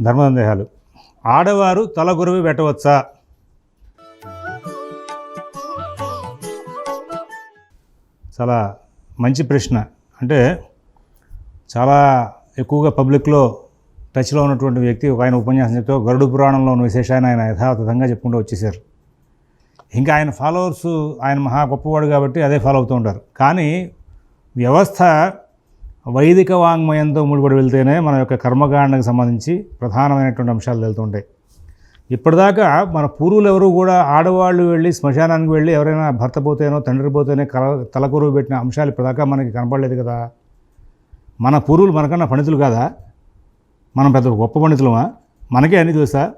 ధర్మ సందేహాలు ఆడవారు తల గురువి పెట్టవచ్చా? చాలా మంచి ప్రశ్న. అంటే చాలా ఎక్కువగా పబ్లిక్లో టచ్లో ఉన్నటువంటి వ్యక్తి ఒక ఆయన ఉపన్యాసం చెప్తే గరుడు పురాణంలో ఉన్న విశేషాన్ని ఆయన యథాతథంగా చెప్పుకుంటూ వచ్చేసారు ఇంకా ఆయన ఫాలోవర్స్ ఆయన మహా గొప్పవాడు కాబట్టి అదే ఫాలో అవుతూ ఉంటారు. కానీ వ్యవస్థ వైదిక వాంగ్మయంతో ముడిపడి వెళ్తేనే మన యొక్క కర్మకాండకు సంబంధించి ప్రధానమైనటువంటి అంశాలు వెళ్తుంటాయి ఇప్పటిదాకా మన పూర్వులు ఎవరు కూడా ఆడవాళ్ళు వెళ్ళి శ్మశానానికి వెళ్ళి ఎవరైనా భర్త పోతేనో తండ్రి పోతేనే కల తలకొరువు పెట్టిన అంశాలు ఇప్పటిదాకా మనకి కనపడలేదు కదా. మన పూర్వులు మనకన్నా పండితులు కాదా? మనం పెద్ద గొప్ప పండితులమా? మనకే అన్ని తెలుసా?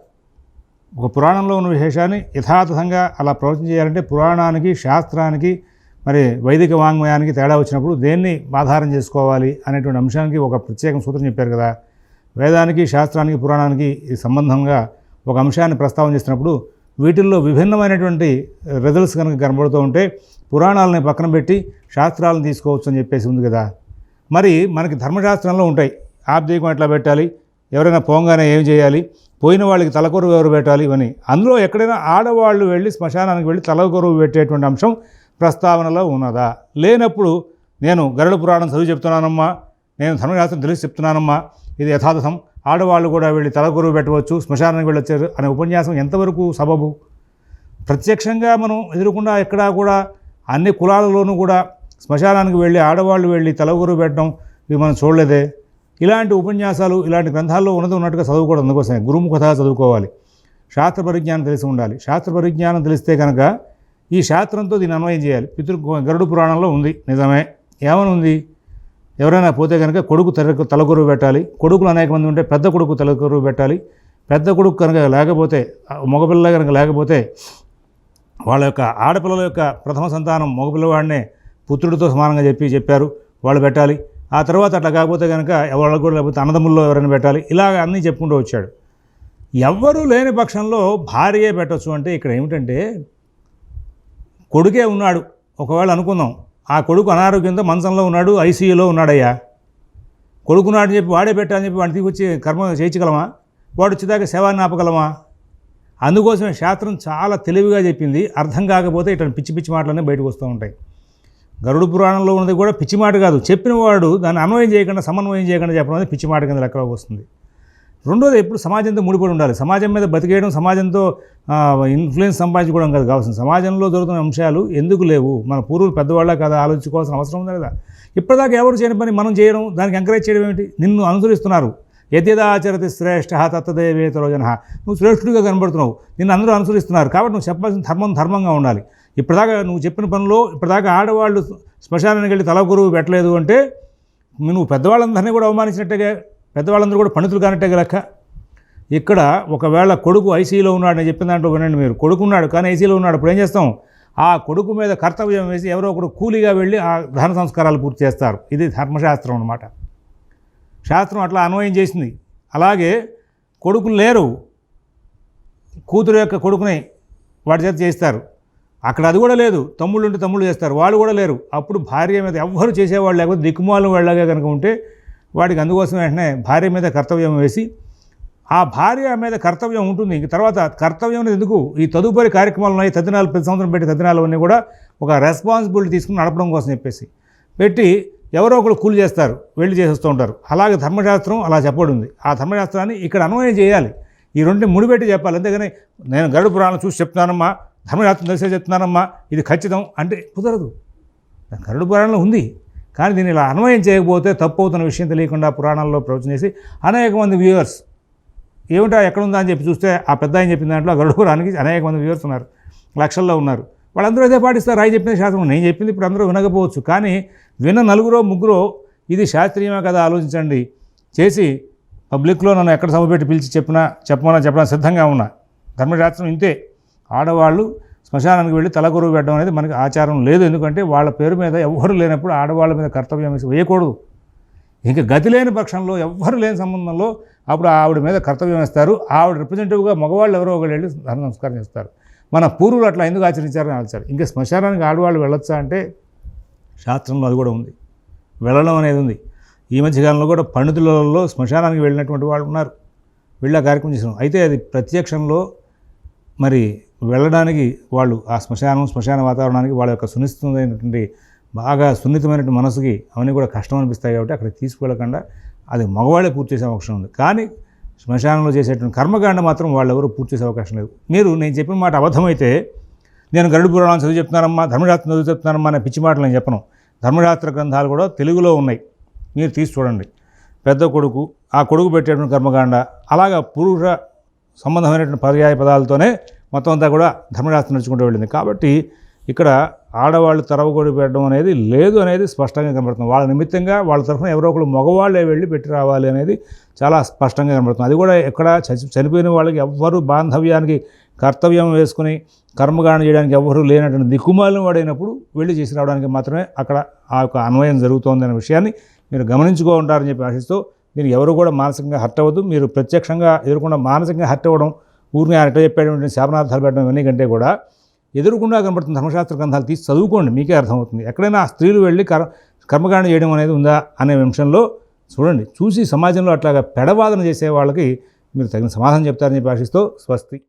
ఒక పురాణంలో ఉన్న విశేషాన్ని యథాతథంగా అలా ప్రవచన చేయాలంటే పురాణానికి శాస్త్రానికి మరి వైదిక వాంగ్మయానికి తేడా వచ్చినప్పుడు దేన్ని ఆధారం చేసుకోవాలి అనేటువంటి అంశానికి ఒక ప్రత్యేక సూత్రం చెప్పారు కదా. వేదానికి శాస్త్రానికి పురాణానికి ఈ సంబంధంగా ఒక అంశాన్ని ప్రస్తావన చేసినప్పుడు వీటిల్లో విభిన్నమైనటువంటి రిజల్ట్స్ కనుక కనబడుతూ ఉంటే పురాణాలని పక్కన పెట్టి శాస్త్రాలను తీసుకోవచ్చు అని చెప్పేసి ఉంది కదా. మరి మనకి ధర్మశాస్త్రంలో ఉంటాయి. ఆబ్దీకం ఎట్లా పెట్టాలి? ఎవరైనా పోగానే ఏం చేయాలి? పోయిన వాళ్ళకి తలకొరువు ఎవరు పెట్టాలి? ఇవన్నీ. అందులో ఎక్కడైనా ఆడవాళ్ళు వెళ్ళి శ్మశానానికి వెళ్ళి తలకొరువు పెట్టేటువంటి అంశం ప్రస్తావనలో ఉన్నదా? లేనప్పుడు నేను గరుడ పురాణం చదివి చెప్తున్నానమ్మా నేను ధర్మశాస్త్రం తెలిసి చెప్తున్నానమ్మా ఇది యథాతథం ఆడవాళ్ళు కూడా వెళ్ళి తలగురువు పెట్టవచ్చు శ్మశానానికి వెళ్ళొచ్చారు అనే ఉపన్యాసం ఎంతవరకు సబబు? ప్రత్యక్షంగా మనం ఎదురకుండా ఎక్కడా కూడా అన్ని కులాలలోనూ కూడా శ్మశానానికి వెళ్ళి ఆడవాళ్ళు వెళ్ళి తలగురువు పెట్టడం ఇవి మనం చూడలేదే. ఇలాంటి ఉపన్యాసాలు ఇలాంటి గ్రంథాల్లో ఉన్నది ఉన్నట్టుగా చదువుకోవడం అందుకోసమే. గురుముఖత చదువుకోవాలి. శాస్త్ర పరిజ్ఞానం తెలిసి ఉండాలి. శాస్త్ర పరిజ్ఞానం తెలిస్తే కనుక ఈ శాస్త్రంతో దీన్ని అన్వయం చేయాలి. పితృ గరుడు పురాణంలో ఉంది. నిజమే. ఏమని ఉంది? ఎవరైనా పోతే కనుక కొడుకు తల తలకొరువు పెట్టాలి. కొడుకులు అనేక మంది ఉంటే పెద్ద కొడుకు తలకొరువు పెట్టాలి. పెద్ద కొడుకు కనుక లేకపోతే మగపిల్ల కనుక లేకపోతే వాళ్ళ యొక్క ఆడపిల్లల యొక్క ప్రథమ సంతానం మగపిల్లవాడినే పుత్రుడితో సమానంగా చెప్పి చెప్పారు. వాళ్ళు పెట్టాలి. ఆ తర్వాత అట్లా కాకపోతే కనుక ఎవరికి కూడా లేకపోతే అన్నదమ్ముల్లో ఎవరైనా పెట్టాలి. ఇలాగ అన్నీ చెప్పుకుంటూ వచ్చాడు. ఎవ్వరూ లేని పక్షంలో భార్యే పెట్టచ్చు అంటే ఇక్కడ ఏమిటంటే కొడుకే ఉన్నాడు. ఒకవేళ అనుకుందాం ఆ కొడుకు అనారోగ్యంతో మంచంలో ఉన్నాడు ఐసీయూలో ఉన్నాడయ్యా. కొడుకున్నాడని చెప్పి వాడే పెట్టాలని చెప్పి వాడిని తీసుకొచ్చి కర్మ చేయించగలమా? వాడు వచ్చేదాకా సేవాన్ని ఆపగలమా? అందుకోసమే శాస్త్రం చాలా తెలివిగా చెప్పింది. అర్థం కాకపోతే ఇటువంటి పిచ్చి పిచ్చి మాటలన్నీ బయటకు వస్తూ ఉంటాయి. గరుడు పురాణంలో ఉన్నది కూడా పిచ్చి మాట కాదు. చెప్పిన వాడు దాన్ని అన్వయం చేయకుండా సమన్వయం చేయకుండా చెప్పడం అనేది పిచ్చి మాట కింద లెక్కలోకి వస్తుంది. రెండోది ఎప్పుడు సమాజంతో ముడిపడి ఉండాలి. సమాజం మీద బతికేయడం సమాజంతో ఇన్ఫ్లుయెన్స్ సంపాదించుకోవడం కాదు కావాల్సింది సమాజంలో దొరుకుతున్న అంశాలు ఎందుకు లేవు? మన పూర్వులు పెద్దవాళ్ళ కదా ఆలోచించుకోవాల్సిన అవసరం ఉంది కదా ఇప్పటిదాకా ఎవరు చేయని పని మనం చేయడం దానికి ఎంకరేజ్ చేయడం ఏమిటి? నిన్ను అనుసరిస్తున్నారు. యద్యదాచరతి శ్రేష్ఠ తత్తదేవేతరో జన. నువ్వు శ్రేష్ఠుడిగా కనబడుతున్నావు. నిన్ను అందరూ అనుసరిస్తున్నారు. కాబట్టి నువ్వు చెప్పాల్సిన ధర్మం ధర్మంగా ఉండాలి. ఇప్పటిదాకా నువ్వు చెప్పిన పనిలో ఇప్పటిదాకా ఆడవాళ్ళు శ్మశానానికి వెళ్ళి తల గురువు పెట్టలేదు అంటే నువ్వు పెద్దవాళ్ళందరినీ కూడా అవమానించినట్టుగా పెద్దవాళ్ళందరూ కూడా పండితులు కానట్టే లెక్క ఇక్కడ ఒకవేళ కొడుకు ఐసీలో ఉన్నాడు నేను చెప్పిన దాంట్లో వినండి మీరు. కొడుకు ఉన్నాడు కానీ ఐసీలో ఉన్నాడు ఇప్పుడు ఏం చేస్తాం? ఆ కొడుకు మీద కర్తవ్యం వేసి ఎవరో ఒకడు కూలీగా వెళ్ళి ఆ ధన సంస్కారాలు పూర్తి చేస్తారు. ఇది ధర్మశాస్త్రం అన్నమాట. శాస్త్రం అట్లా అన్వయం చేసింది. అలాగే కొడుకులు లేరు. కూతురు యొక్క కొడుకుని వాడి చేత చేస్తారు అక్కడ అది కూడా లేదు. తమ్ముళ్ళు ఉంటే తమ్ముళ్ళు చేస్తారు. వాళ్ళు కూడా లేరు. అప్పుడు భార్య మీద ఎవ్వరు చేసేవాళ్ళు లేకపోతే దిక్కుమాలు వాళ్ళగా కనుక ఉంటే వాడికి అందుకోసం వెంటనే భార్య మీద కర్తవ్యం వేసి ఆ భార్య మీద కర్తవ్యం ఉంటుంది. ఇంక తర్వాత కర్తవ్యం అనేది ఎందుకు? ఈ తదుపరి కార్యక్రమాలు ఉన్నాయి. తదినాలు ప్రతి సంవత్సరం పెట్టి తదినాలు అన్నీ కూడా ఒక రెస్పాన్సిబిలిటీ తీసుకుని నడపడం కోసం చెప్పేసి. పెట్టి ఎవరో ఒకరు కూలి చేస్తారు వెళ్ళి చేసేస్తూ ఉంటారు. అలాగే ధర్మశాస్త్రం అలా చెప్పబడింది. ఆ ధర్మశాస్త్రాన్ని ఇక్కడ అన్వయం చేయాలి. ఈ రెండింటిని ముడిపెట్టి చెప్పాలి. అంతేగాని నేను గరుడు పురాణం చూసి చెప్తున్నానమ్మా ధర్మశాస్త్రం తెలిసే చెప్తున్నానమ్మా ఇది ఖచ్చితం అంటే కుదరదు. గరుడు పురాణంలో ఉంది. కానీ దీన్ని ఇలా అన్వయం చేయకపోతే తప్పు అవుతున్న విషయం తెలియకుండా పురాణాల్లో ప్రవచన చేసి అనేక మంది వ్యూవర్స్ ఏమిటా ఎక్కడుందా అని చెప్పి చూస్తే ఆ పెద్ద ఆయన చెప్పిన దాంట్లో గరుడు పురాణానికి అనేక మంది వ్యూవర్స్ ఉన్నారు లక్షల్లో ఉన్నారు. వాళ్ళందరూ అదే పాటిస్తారు రాయి చెప్పిన శాస్త్రం. నేను చెప్పింది ఇప్పుడు అందరూ వినకపోవచ్చు. కానీ విన్న నలుగురో ముగ్గురో ఇది శాస్త్రీయమే కదా ఆలోచించండి. చేసి పబ్లిక్లో నన్ను ఎక్కడ సభ పెట్టి పిలిచి చెప్పినా చెప్పమన్నా చెప్పడానికి సిద్ధంగా ఉన్నా. ధర్మశాస్త్రం ఇంతే. ఆడవాళ్ళు శ్మశానానికి వెళ్ళి తలకొరువు పెట్టడం అనేది మనకి ఆచారం లేదు. ఎందుకంటే వాళ్ళ పేరు మీద ఎవ్వరు లేనప్పుడు ఆడవాళ్ళ మీద కర్తవ్యం వేయకూడదు. ఇంకా గతి లేని పక్షంలో ఎవ్వరు లేని సంబంధంలో అప్పుడు ఆవిడ మీద కర్తవ్యం వేస్తారు. ఆవిడ రిప్రజెంటేటివ్గా మగవాళ్ళు ఎవరో ఒకరు వెళ్ళి ధర్మ సంస్కారం చేస్తారు. మన పూర్వులు అట్లా ఎందుకు ఆచరించారని ఆలోచారు ఇంకా శ్మశానానికి ఆడవాళ్ళు వెళ్ళొచ్చా అంటే శాస్త్రంలో అది కూడా ఉంది. వెళ్ళడం అనేది ఉంది. ఈ మధ్యకాలంలో కూడా పండితులలో శ్మశానానికి వెళ్ళినటువంటి వాళ్ళు ఉన్నారు. వెళ్ళి ఆ కార్యక్రమం చేసినాం. అయితే అది ప్రత్యక్షంలో మరి వెళ్ళడానికి వాళ్ళు ఆ శ్మశానం శ్మశాన వాతావరణానికి వాళ్ళ యొక్క సునిశ్చితమైనటువంటి బాగా సున్నితమైనటువంటి మనసుకి అవన్నీ కూడా కష్టం అనిపిస్తాయి కాబట్టి అక్కడికి తీసుకువెళ్ళకుండా అది మగవాళ్ళే పూర్తి చేసే అవకాశం ఉంది. కానీ శ్మశానంలో చేసేటువంటి కర్మకాండ మాత్రం వాళ్ళు ఎవరు పూర్తి చేసే అవకాశం లేదు. మీరు నేను చెప్పిన మాట అబద్ధమైతే నేను గరుడు పురాణం చదివి చెప్తున్నానమ్మా ధర్మశాస్త్రం చదివి చెప్తున్నానమ్మా అనే పిచ్చి మాటలు నేను చెప్పను. ధర్మశాస్త్ర గ్రంథాలు కూడా తెలుగులో ఉన్నాయి. మీరు తీసి చూడండి. పెద్ద కొడుకు ఆ కొడుకు పెట్టేటువంటి కర్మకాండ అలాగా పురుష సంబంధమైనటువంటి పర్యాయ పదాలతోనే మొత్తం అంతా కూడా ధర్మశాస్త్రం నడుచుకుంటూ వెళ్ళింది. కాబట్టి ఇక్కడ ఆడవాళ్ళు తరవగొడి పెట్టడం అనేది లేదు అనేది స్పష్టంగా కనబడుతుంది. వాళ్ళ నిమిత్తంగా వాళ్ళ తరఫున ఎవరో ఒకరు మగవాళ్ళే వెళ్ళి పెట్టి రావాలి అనేది చాలా స్పష్టంగా కనబడుతుంది. అది కూడా ఎక్కడ చనిపోయిన వాళ్ళకి ఎవ్వరు బాంధవ్యానికి కర్తవ్యం వేసుకుని కర్మగానం చేయడానికి ఎవ్వరూ లేనటువంటి దిక్కుమాలిన వాడైనప్పుడు వెళ్ళి చేసి రావడానికి మాత్రమే అక్కడ ఆ యొక్క అన్వయం జరుగుతోంది అనే విషయాన్ని మీరు గమనించుకో ఉంటారని చెప్పి ఆశిస్తూ దీనికి ఎవరు కూడా మానసికంగా హర్ట్ అవ్వద్దు. మీరు ప్రత్యక్షంగా ఎదుర్కొన్న మానసికంగా హర్ట్ అవ్వడం ఊరిని ఆయన ఎట్లా చెప్పేటువంటి శాపనార్థాలు పెట్టడం ఇవన్నీ కంటే కూడా ఎదురుకుండా కనబడుతున్న ధర్మశాస్త్ర గ్రంథాలు తీసి చదువుకోండి మీకే అర్థమవుతుంది. ఎక్కడైనా స్త్రీలు వెళ్ళి కర్ కర్మకాండ చేయడం అనేది ఉందా అనే అంశంలో చూడండి. చూసి సమాజంలో అట్లాగా పెడవాదన చేసే వాళ్ళకి మీరు తగిన సమాధానం చెప్తారని చెప్పి ఆశిస్తూ స్వస్తి.